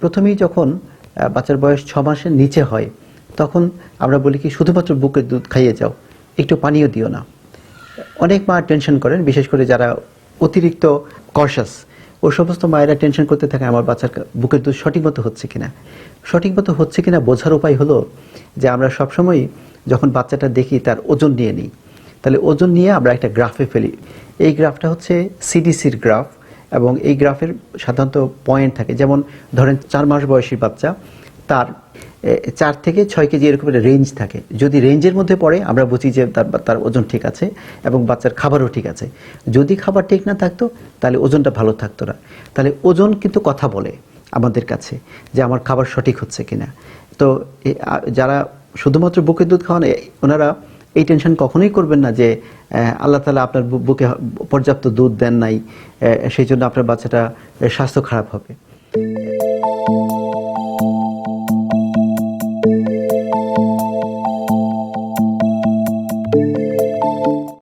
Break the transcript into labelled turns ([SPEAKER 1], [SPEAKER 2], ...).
[SPEAKER 1] প্রথমেই যখন বাচ্চার বয়স ছ মাসের নিচে হয়, তখন আমরা বলি কি, শুধুমাত্র বুকের দুধ খাইয়ে যাও, একটু পানিও দিও না। অনেক মা টেনশন করেন, বিশেষ করে যারা অতিরিক্ত কশাস ও সমস্ত মায়েরা টেনশন করতে থাকে, আমার বাচ্চার বুকের দুধ সঠিক মতো হচ্ছে কিনা? সঠিক মতো হচ্ছে কিনা বোঝার উপায় হলো যে, আমরা সবসময় যখন বাচ্চাটা দেখি, তার ওজন নিয়ে নিই। তাহলে ওজন নিয়ে আমরা একটা গ্রাফে ফেলি। এই গ্রাফটা হচ্ছে সিডিসির গ্রাফ। এবং এই গ্রাফের সাধারণত পয়েন্ট থাকে। যেমন ধরেন চার মাস বয়সী বাচ্চা, তার চার থেকে ছয় কেজি এরকম একটা রেঞ্জ থাকে। যদি রেঞ্জের মধ্যে পড়ে, আমরা বুঝি যে তার তার ওজন ঠিক আছে এবং বাচ্চার খাবারও ঠিক আছে। যদি খাবার ঠিক না থাকতো, তাহলে ওজনটা ভালো থাকতো না। তাহলে ওজন কিন্তু কথা বলে আমাদের কাছে যে আমার খাবার সঠিক হচ্ছে কিনা। তো যারা শুধুমাত্র বুকের দুধ খাওয়ান ওনারা এই টেনশন কখনোই করবেন না যে আল্লাহ তালা আপনার বুকে পর্যাপ্ত দুধ দেন নাই সেই জন্য আপনার বাচ্চাটা স্বাস্থ্য খারাপ হবে।